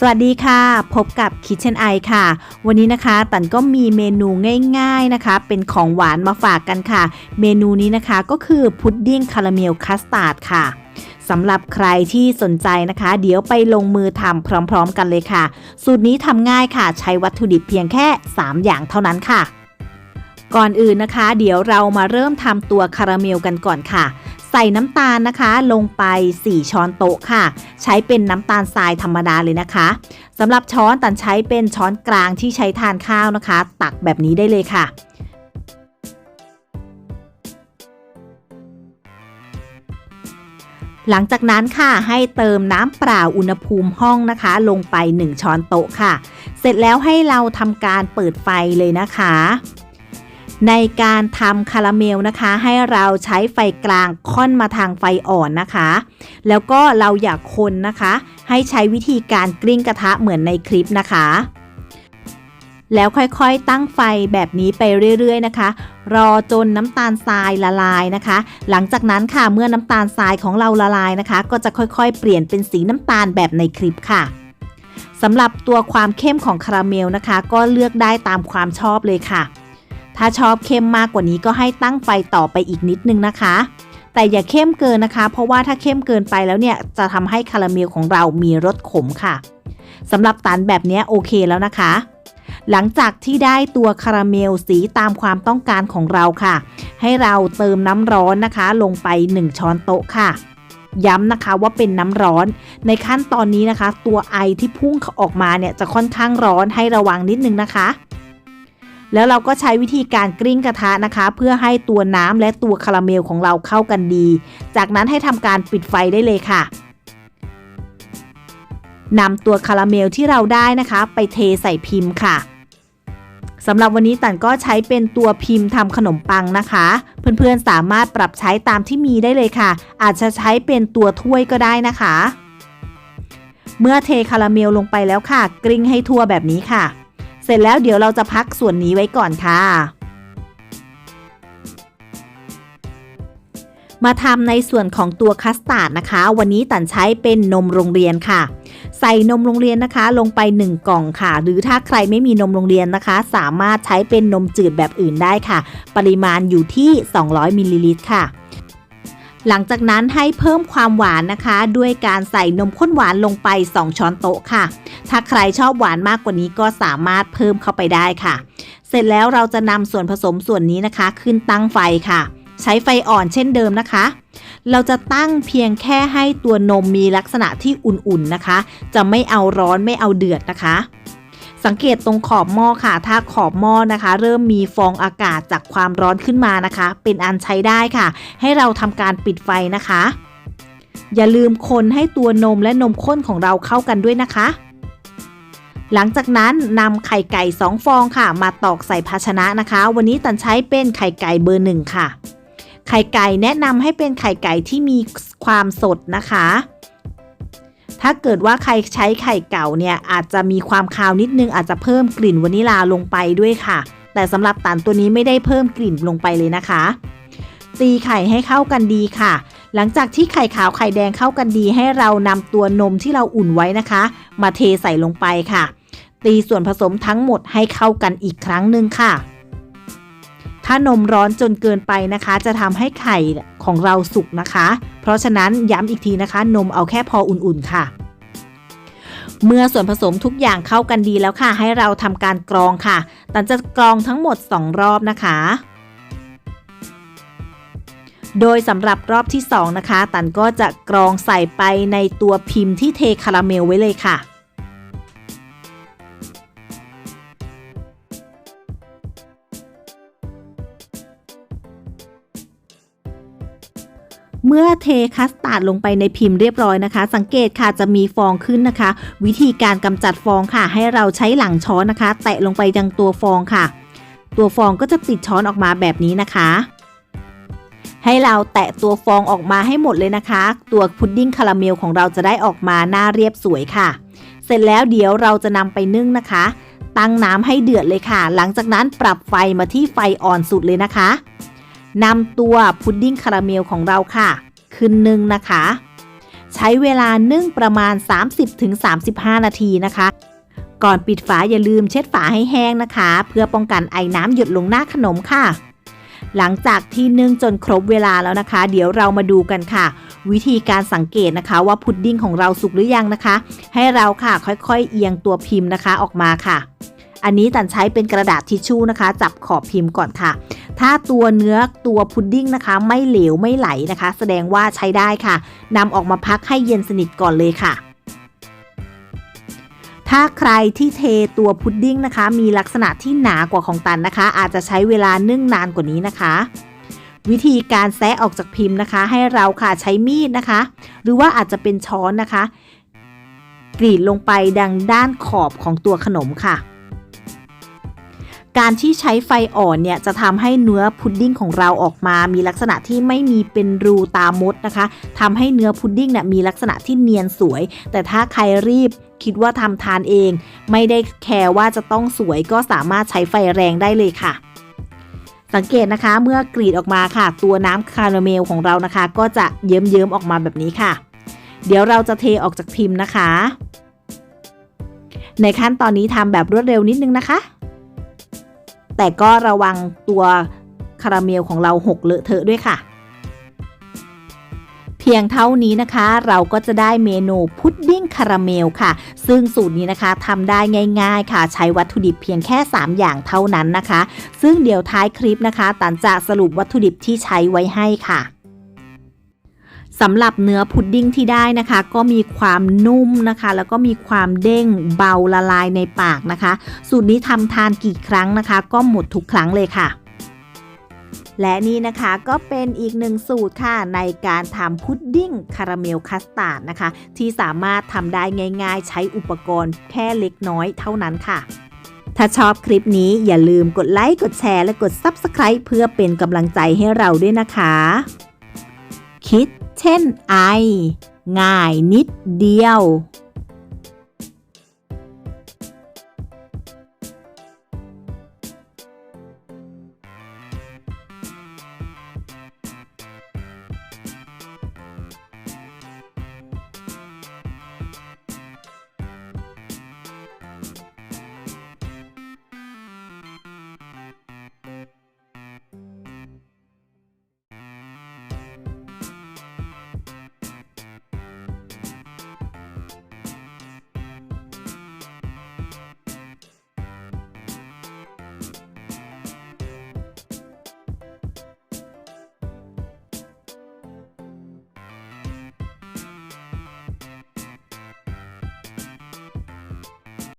สวัสดีค่ะ พบกับ Kitchen Eye ค่ะ วันนี้นะคะตันก็มีเมนูง่ายๆนะคะ เป็นของหวานมาฝากกันค่ะ เมนูนี้นะคะก็คือพุดดิ้งคาราเมลคัสตาร์ดค่ะสำหรับใครที่สนใจนะคะ เดี๋ยวไปลงมือทำพร้อมๆกันเลยค่ะ สูตรนี้ทำง่ายค่ะ ใช้วัตถุดิบเพียงแค่ 3 อย่างเท่านั้นค่ะ ก่อนอื่นนะคะ เดี๋ยวเรามาเริ่มทำตัวคาราเมลกันก่อนค่ะ ใส่น้ำตาลนะคะลงไป 4 ช้อนโต๊ะค่ะ ใช้เป็นน้ำตาลทรายธรรมดาเลยนะคะสำหรับช้อนตันใช้เป็นช้อนกลางที่ใช้ทานข้าวนะคะ ตักแบบนี้ได้เลยค่ะหลังจากนั้นค่ะให้เติมน้ำเปล่าอุณหภูมิห้องนะคะ ลงไป 1 ช้อนโต๊ะค่ะ เสร็จแล้วให้เราทำการเปิดไฟเลยนะคะ ในการทำคาราเมลนะคะ ให้เราใช้ไฟกลางค่อนมาทางไฟอ่อนนะคะ แล้วก็เราอยากคนนะคะ ให้ใช้วิธีการกลิ้งกระทะเหมือนในคลิปนะคะ แล้วค่อยๆตั้งไฟแบบนี้ไปเรื่อยๆนะคะ รอจนน้ำตาลทรายละลายนะคะ หลังจากนั้นค่ะเมื่อน้ำตาลทรายของเราละลายนะคะ ก็จะค่อยๆ เปลี่ยนเป็นสีน้ำตาลแบบในคลิปค่ะสำหรับตัวความเข้มของคาราเมลนะคะ ก็เลือกได้ตามความชอบเลยค่ะ ถ้าชอบเข้มมากกว่านี้ก็ให้ตั้งไฟต่อไปอีกนิดนึงนะคะ แต่อย่าเข้มเกินนะคะ เพราะว่าถ้าเข้มเกินไปแล้วเนี่ยจะทำให้คาราเมลของเรามีรสขมค่ะสำหรับตันแบบนี้โอเคแล้วนะคะ หลังจากที่ได้ตัวคาราเมลสีตามความต้องการของเราค่ะ ให้เราเติมน้ำร้อนนะคะ ลงไป 1 ช้อนโต๊ะค่ะย้ำนะคะว่าเป็นน้ำร้อน ในขั้นตอนนี้นะคะ ตัวไอที่พุ่งออกมาเนี่ยจะค่อนข้างร้อนให้ระวังนิดนึงนะคะ แล้วเราก็ใช้วิธีการกริ้งกระทะนะคะ เพื่อให้ตัวน้ำและตัวคาราเมลของเราเข้ากันดี จากนั้นให้ทำการปิดไฟได้เลยค่ะนำตัวคาราเมลที่เราได้นะคะ ไปเทใส่พิมพ์ค่ะสำหรับวันนี้ตันก็ใช้เป็นตัวพิมพ์ทำขนมปังนะคะ เพื่อนๆสามารถปรับใช้ตามที่มีได้เลยค่ะ อาจจะใช้เป็นตัวถ้วยก็ได้นะคะ เมื่อเทคาราเมลลงไปแล้วค่ะกริ้งให้ทั่วแบบนี้ค่ะ เสร็จแล้วเดี๋ยวเราจะพักส่วนนี้ไว้ก่อนค่ะ มาทำในส่วนของตัวคัสตาร์ดนะคะ วันนี้ตันใช้เป็นนมโรงเรียนค่ะ ใส่นมโรงเรียนนะคะ ลงไป 1 กล่องค่ะ หรือถ้าใครไม่มีนมโรงเรียนนะคะ สามารถใช้เป็นนมจืดแบบอื่นได้ค่ะ ปริมาณอยู่ที่ 200มิลลิลิตรค่ะ หลังจากนั้นให้เพิ่มความหวานนะคะ ด้วยการใส่นมข้นหวานลงไป 2 ช้อนโต๊ะค่ะ ถ้าใครชอบหวานมากกว่านี้ก็สามารถเพิ่มเข้าไปได้ค่ะ เสร็จแล้วเราจะนำส่วนผสมส่วนนี้นะคะ ขึ้นตั้งไฟค่ะ ใช้ไฟอ่อนเช่นเดิมนะคะ เราจะตั้งเพียงแค่ให้ตัวนมมีลักษณะที่อุ่นๆนะคะ จะไม่เอาร้อนไม่เอาเดือดนะคะ สังเกตตรงขอบหม้อค่ะ ถ้าขอบหม้อนะคะ เริ่มมีฟองอากาศจากความร้อนขึ้นมานะคะ เป็นอันใช้ได้ค่ะ ให้เราทำการปิดไฟนะคะ อย่าลืมคนให้ตัวนมและนมข้นของเราเข้ากันด้วยนะคะ หลังจากนั้นนำไข่ไก่ 2 ฟองค่ะ มาตอกใส่ภาชนะนะคะ วันนี้ตันใช้เป็นไข่ไก่เบอร์หนึ่งค่ะ ไข่ไก่แนะนำให้เป็นไข่ไก่ที่มีความสดนะคะ ถ้าเกิดว่าใครใช้ไข่เก่าเนี่ยอาจจะมีความคาวนิดนึงอาจจะเพิ่มกลิ่นวานิลาลงไปด้วยค่ะ แต่สำหรับตันตัวนี้ไม่ได้เพิ่มกลิ่นลงไปเลยนะคะ ตีไข่ให้เข้ากันดีค่ะ หลังจากที่ไข่ขาวไข่แดงเข้ากันดีให้เรานำตัวนมที่เราอุ่นไว้นะคะ มาเทใส่ลงไปค่ะ ตีส่วนผสมทั้งหมดให้เข้ากันอีกครั้งหนึ่งค่ะ ถ้านมร้อนจนเกินไปนะคะ จะทำให้ไข่ของเราสุกนะคะ เพราะฉะนั้นย้ำอีกทีนะคะ นมเอาแค่พออุ่นๆค่ะ เมื่อส่วนผสมทุกอย่างเข้ากันดีแล้วค่ะ ให้เราทำการกรองค่ะ ตันจะกรองทั้งหมด 2 รอบนะคะ โดยสำหรับรอบที่ 2 นะคะ ตันก็จะกรองใส่ไปในตัวพิมพ์ที่เทคาราเมลไว้เลยค่ะ เมื่อเทคัสตาร์ดลงไปในพิมพ์เรียบร้อยนะคะ สังเกตค่ะจะมีฟองขึ้นนะคะ วิธีการกำจัดฟองค่ะ ให้เราใช้หลังช้อนนะคะ แตะลงไปยังตัวฟองค่ะ ตัวฟองก็จะติดช้อนออกมาแบบนี้นะคะ ให้เราแตะตัวฟองออกมาให้หมดเลยนะคะ ตัวพุดดิ้งคาราเมลของเราจะได้ออกมาหน้าเรียบสวยค่ะ เสร็จแล้วเดี๋ยวเราจะนำไปนึ่งนะคะ ตั้งน้ำให้เดือดเลยค่ะ หลังจากนั้นปรับไฟมาที่ไฟอ่อนสุดเลยนะคะ นำตัวพุดดิ้งคาราเมลของเราค่ะ ขึ้นนึ่งนะคะ ใช้เวลานึ่งประมาณ 30-35 นาทีนะคะ ก่อนปิดฝาอย่าลืมเช็ดฝาให้แห้งนะคะ เพื่อป้องกันไอ้น้ำหยดลงหน้าขนมค่ะ หลังจากที่นึ่งจนครบเวลาแล้วนะคะ เดี๋ยวเรามาดูกันค่ะ วิธีการสังเกตนะคะว่าพุดดิ้งของเราสุกหรือยังนะคะ ให้เราค่ะค่อยๆ เอียงตัวพิมพ์นะคะออกมาค่ะอันนี้ตันใช้เป็นกระดาษทิชชู่นะคะ จับขอบพิมพ์ก่อนค่ะ ถ้าตัวเนื้อตัวพุดดิ้งนะคะ ไม่เหลวไม่ไหลนะคะ แสดงว่าใช้ได้ค่ะนำออกมาพักให้เย็นสนิทก่อนเลยค่ะถ้าใครที่เทตัวพุดดิ้งนะคะ มีลักษณะที่หนากว่าของตันนะคะ อาจจะใช้เวลานึ่งนานกว่านี้นะคะ วิธีการแซะออกจากพิมพ์นะคะ ให้เราค่ะใช้มีดนะคะ หรือว่าอาจจะเป็นช้อนนะคะ กรีดลงไปดังด้านขอบของตัวขนมค่ะ การที่ใช้ไฟอ่อนเนี่ยจะทำให้เนื้อพุดดิ้งของเราออกมา มีลักษณะที่ไม่มีเป็นรูตามดนะคะทำให้เนื้อพุดดิ้งเนี่ยมีลักษณะที่เนียนสวย แต่ถ้าใครรีบคิดว่าทำทานเอง ไม่ได้แคร์ว่าจะต้องสวยก็สามารถใช้ไฟแรงได้เลยค่ะสังเกตนะคะเมื่อกรีดออกมาค่ะ ตัวน้ำคาราเมลของเรานะคะ ก็จะเยิ้มๆออกมาแบบนี้ค่ะ เดี๋ยวเราจะเทออกจากพิมพ์นะคะ ในขั้นตอนนี้ทำแบบรวดเร็วนิดนึงนะคะ แต่ก็ระวังตัวคาราเมลของเราหกเลอะเทอะด้วยค่ะ เพียงเท่านี้นะคะ เราก็จะได้เมนูพุดดิ้งคาราเมลค่ะ ซึ่งสูตรนี้นะคะทำได้ง่ายๆค่ะ ใช้วัตถุดิบเพียงแค่ 3 อย่างเท่านั้นนะคะ ซึ่งเดี๋ยวท้ายคลิปนะคะตันจะสรุปวัตถุดิบที่ใช้ไว้ให้ค่ะ สำหรับเนื้อพุดดิ้งที่ได้นะคะ ก็มีความนุ่มนะคะ แล้วก็มีความเด้งเบาละลายในปากนะคะ สูตรนี้ทำทานกี่ครั้งนะคะ ก็หมดทุกครั้งเลยค่ะ และนี่นะคะก็เป็นอีกหนึ่งสูตรค่ะในการทำพุดดิ้งคาราเมลคัสตาร์ดนะคะ ที่สามารถทำได้ง่ายๆ ใช้อุปกรณ์แค่เล็กน้อยเท่านั้นค่ะถ้าชอบคลิปนี้อย่าลืมกดไลค์ กดแชร์ และกด Subscribe เพื่อเป็นกำลังใจให้เราด้วยนะคะ คิด เช่นไอ ง่ายนิดเดียว